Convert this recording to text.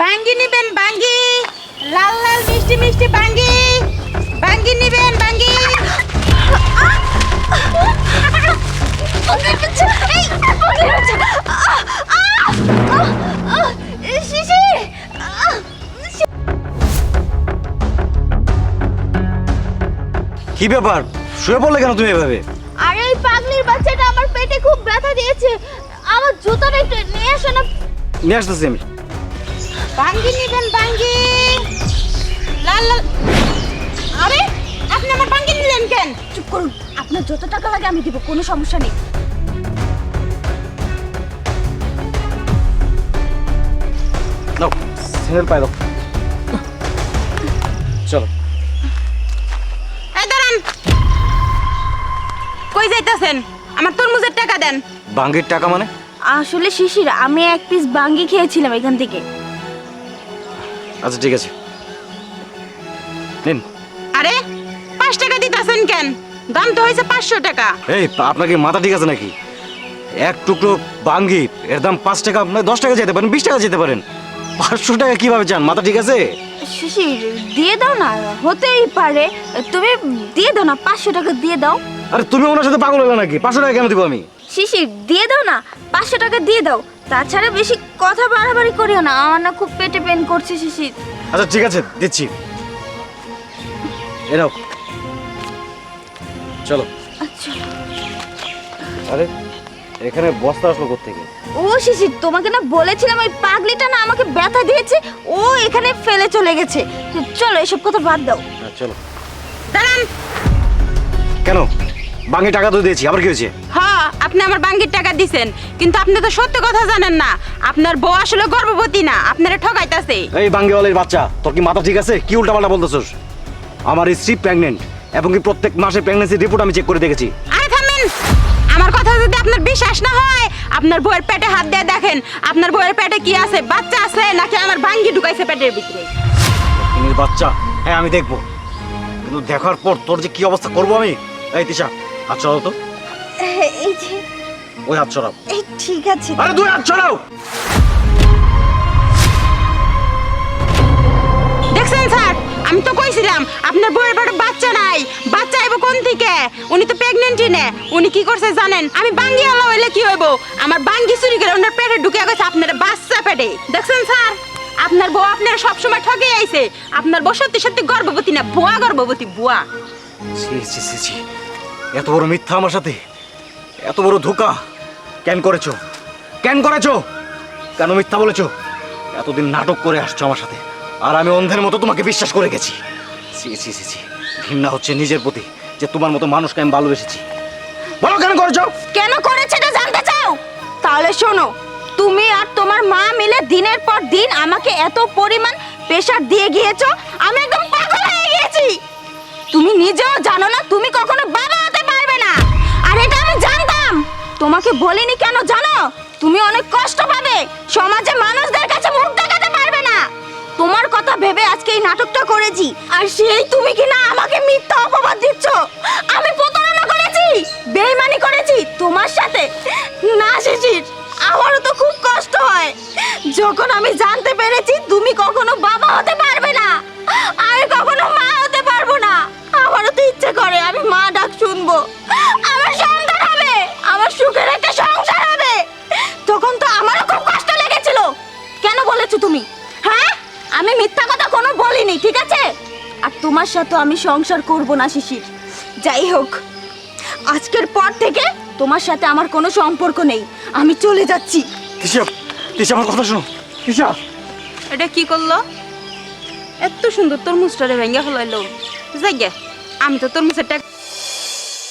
বাঙ্গি নিবেন বাঙ্গি লাল লাল মিষ্টি মিষ্টি বাঙ্গি বাঙ্গি নিবেন বাঙ্গি কি ব্যাপার? শুয়ে পড়লে কেন তুমি এভাবে? আরে এই পাগলির বাচ্চাটা আমার পেটে খুব ব্যথা দিয়েছে। আমার জুতোটা একটু নিয়ে আসো না। নিয়ে আসতেছি আমি। বাঙ্গি নিবেন বাঙ্গি। লাল লাল। আরে আপনি আমার বাঙ্গি নিলেন কেন? চুপ করুন আপনার যত টাকা লাগে আমি দিব কোনো সমস্যা নেই। নাও স্যান্ডেল পাই দাও। চলো। এই দাঁড়ান। কই যাইতাছেন? আমার তরমুজের টাকা দেন। বাঙ্গির টাকা মানে? আসলে শিশির আমি এক পিস বাঙ্গি খেয়েছিলাম এখান থেকে। আচ্ছা ঠিক আছে। নিন। আরে পাঁচ টাকা দিতেছেন কেন? দাম তো হয়েছে পাঁচশো টাকা। এই আপনাকে মাথা ঠিক আছে নাকি? এক টুকরো বাঙ্গি এর দাম পাঁচ টাকা মানে দশ টাকা যেতে পারেন বিশ টাকা যেতে পারেন। পাঁচশো টাকা কীভাবে চান? মাথা ঠিক আছে? শিশির দিয়ে দাও না হতেই পারে। তুমি দিয়ে দাও না পাঁচশো টাকা দিয়ে দাও। আরে তুমি ওনার সাথে পাগল হলে নাকি? পাঁচশো টাকা কেন দিব আমি? শিশির দিয়ে দাও না পাঁচশো টাকা দিয়ে দাও। তাছাড়া বেশি কথা বাড়াবাড়ি করিও না আমার না খুব পেটে পেন করছে শিশির। আচ্ছা ঠিক আছে দিচ্ছি। এরাও চলো। আচ্ছা। আরে এখানে বস্তা আসলো কোথেকে ও শিশির তোমাকে না বলেছিলাম ওই পাগলিটা না আমাকে ব্যথা দিয়েছে ও এখানে ফেলে চলে গেছে। চলো এসব কথা বাদ দাও। হ্যাঁ চলো। দাঁড়ান। কেন? বাঙ্গি টাকা তো দিয়েছি আবার কি হয়েছে? হ্যাঁ আপনি আমার বাঙ্গির টাকা দিছেন কিন্তু আপনি তো সত্য কথা জানেন না। আপনার বউ আসলে গর্ভবতী না আপনারা ঠকাইতাছে। এই বাঙ্গিওয়ালের বাচ্চা তোর কি মাথা ঠিক আছে? কি উল্টাপাল্টা বলতেছস? আমার স্ত্রী প্রেগনেন্ট এবং কি প্রত্যেক মাসে প্রেগনেন্সি রিপোর্ট আমি চেক করে দেখেছি। আরে থামেন! আমার কথা যদি আপনার বিশ্বাস না হয় আপনার বউয়ের পেটে হাত দিয়ে দেখেন আপনার বউয়ের পেটে কি আছে বাচ্চা আছে নাকি আমার বাঙ্গি ঢুকাইছে পেটের ভিতরে? বাচ্চা হ্যাঁ আমি দেখব। কিন্তু দেখার পর তোর যে কি অবস্থা করব আমি? এই তিশা হাত চড়াও তো। এই যে ওই হাত চড়াও এই ঠিক আছে। আরে দুই হাত চড়াও দেখছেন স্যার? আমি তো কইছিলাম আপনার বউয়ের পেটে বাচ্চা নাই। বাচ্চা আইব কোন থেকে? উনি তো প্রেগনেন্টই নে। উনি কি করছে জানেন? আমি বাঙ্গি আলা হইলে কি হইব? আমার বাঙ্গি চুরি করে ওনার পেটে ঢুকে গেছে আপনার বাচ্চা পেটে। দেখছেন স্যার? আপনার বউ আপনার সবসময় ঠকে আইছে। আপনার বউ সত্যি সত্যি গর্ভবতী না বুয়া গর্ভবতী বুয়া ছি ছি ছি ছি। এত বড় মিথ্যা আমার সাথে? এত বড় ধোকা? কেন করেছ? কেন করেছ? কেন মিথ্যা বলেছ? এতদিন নাটক করে আসছো আমার সাথে, আর আমি অন্ধের মতো তোমাকে বিশ্বাস করে গেছি। ঘৃণা হচ্ছে নিজের প্রতি, যে তোমার মতো মানুষকে আমি ভালোবেসেছি। বলো কেন করেছ? কেন করেছে জানতে চাও? তাহলে শোনো, তুমি আর তোমার মা মিলে দিনের পর দিন আমাকে এত পরিমাণ প্রেশার দিয়ে গিয়েছো, আমি একদম পাগল হয়ে গিয়েছি। তুমি নিজেও জানো না তুমি কখনো তোমাকে বলিনি কেন জানো? তুমি অনেক কষ্ট পাবে। সমাজে মানুষদের কাছে মুখ দেখাতে পারবে না। তোমার কথা ভেবে আজকে এই নাটকটা করেছি। আর সেই তুমি কি না আমাকে মিথ্যা অপবাদ দিচ্ছ। আমি প্রতারণা করেছি, বেইমানি করেছি। তোমার সাথে না শিশির, আমারও তো খুব কষ্ট হয়। যখন আমি জানতে পেরেছি তুমি? হ্যাঁ? আমি মিথ্যা কথা কোনো বলিনি ঠিক আছে? আর তোমার সাথে আমি সংসার করব না শিশির। যাই হোক আজকের পর থেকে তোমার সাথে আমার কোনো সম্পর্ক নেই। আমি চলে যাচ্ছি। তিশা তিশা আমার কথা শোনো। তিশা। এটা কি করল? এত সুন্দর তরমুজটারে ভেঙে ফেলাইলো। যাই গে, আমি তো তরমুজের টাকা